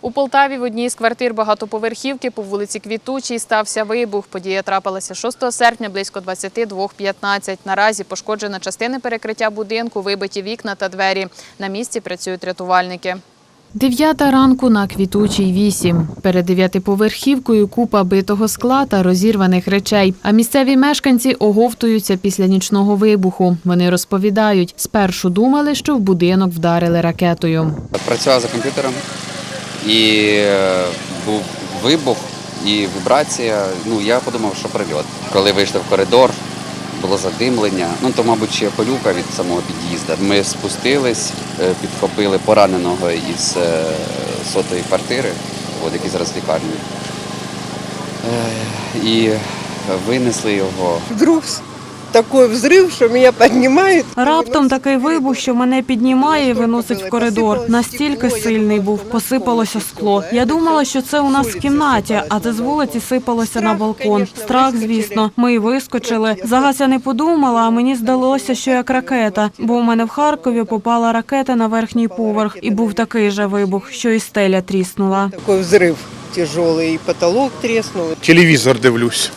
У Полтаві в одній з квартир багатоповерхівки по вулиці Квітучій стався вибух. Подія трапилася 6 серпня близько 22.15. Наразі пошкоджена частина перекриття будинку, вибиті вікна та двері. На місці працюють рятувальники. Дев'ята ранку на квітучій вісім. Перед дев'ятиповерхівкою купа битого скла та розірваних речей. А місцеві мешканці оговтуються після нічного вибуху. Вони розповідають, спершу думали, що в будинок вдарили ракетою. Працював за комп'ютером і е, був вибух і вібрація. Ну я подумав, що прильот. Коли вийшли в коридор, було задимлення. Ну то, мабуть, ще полюка від самого під'їзду. Ми спустились, е, підхопили пораненого із е, сотої квартири, от який зараз в лікарні. І винесли його. Вдруг такой взрыв, что меня поднимает. Раптом такий вибух, що мене піднімає і виносить в коридор. Настільки сильний був, посипалося скло. Я думала, що це у нас в кімнаті, а це з вулиці сипалося на балкон. Страх, звісно. Ми й вискочили. Загас я не подумала, а мені здалося, що як ракета. Бо у мене в Харкові попала ракета на верхній поверх, і був такий же вибух, що і стеля тріснула. Такой взрыв тяжелый, и потолок треснул. Телевізор дивлюсь.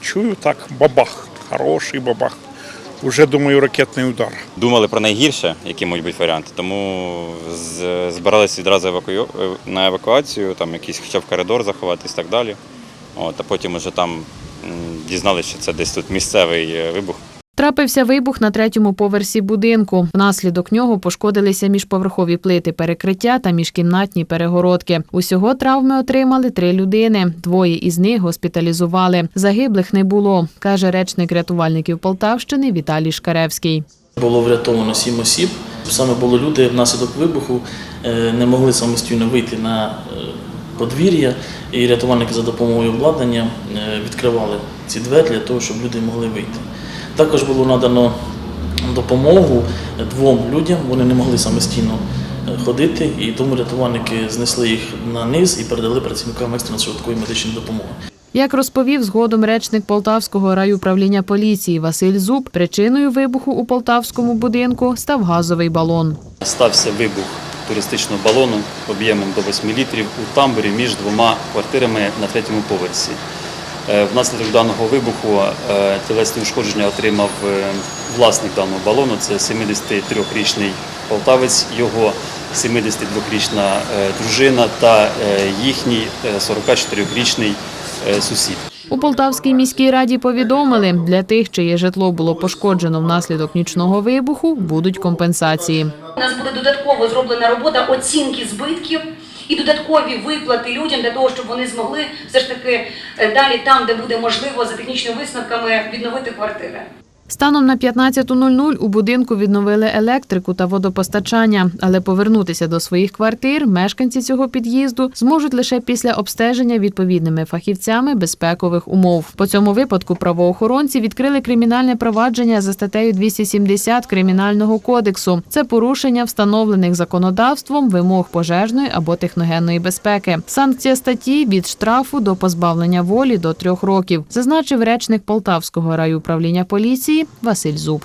Чую так, бабах, хороший бабах. Уже думаю, ракетний удар. думали про найгірше, які можуть бути варіанти, тому збиралися відразу евакую... е, на евакуацію, там якийсь хоча б коридор заховатись і так далі. От, а потім вже там дізналися, що це десь тут місцевий е, вибух. Трапився вибух на третьому поверсі будинку. Внаслідок нього пошкодилися міжповерхові плити перекриття та міжкімнатні перегородки. Усього травми отримали три людини. Двоє із них госпіталізували. Загиблих не було, каже речник рятувальників Полтавщини Віталій Шкаревський. Було врятовано сім осіб. Саме були люди внаслідок вибуху, е, не могли самостійно вийти на е, подвір'я, і рятувальники за допомогою обладнання е, відкривали ці двері для того, щоб люди могли вийти. Також було надано допомогу двом людям, вони не могли самостійно е, ходити, і тому рятувальники знесли їх на низ і передали працівникам екстреної швидкої медичної допомоги. Як розповів згодом речник Полтавського райуправління поліції Василь Зуб, причиною вибуху у полтавському будинку став газовий балон. стався вибух туристичного балону об'ємом до 8 літрів у тамбурі між двома квартирами на третьому поверсі. Е, Внаслідок даного вибуху е, тілесні ушкодження отримав е, власник даного балону. Це 73-річний полтавець, його 72-річна е, дружина та їхній е, 44-річний е, сусід. У Полтавській міській раді повідомили, для тих, чиє житло було пошкоджено внаслідок нічного вибуху, будуть компенсації. У нас буде додатково зроблена робота оцінки збитків і додаткові виплати людям для того, щоб вони змогли все ж таки е, далі там, де буде можливо, за технічними висновками відновити квартири. Станом на 15.00 у будинку відновили електрику та водопостачання, але повернутися до своїх квартир мешканці цього під'їзду зможуть лише після обстеження відповідними фахівцями безпекових умов. По цьому випадку правоохоронці відкрили кримінальне провадження за статтею 270 Кримінального кодексу. Це порушення встановлених законодавством вимог пожежної або техногенної безпеки. Санкція статті від штрафу до позбавлення волі до трьох років, зазначив речник Полтавського райуправління поліції Василь Зуб.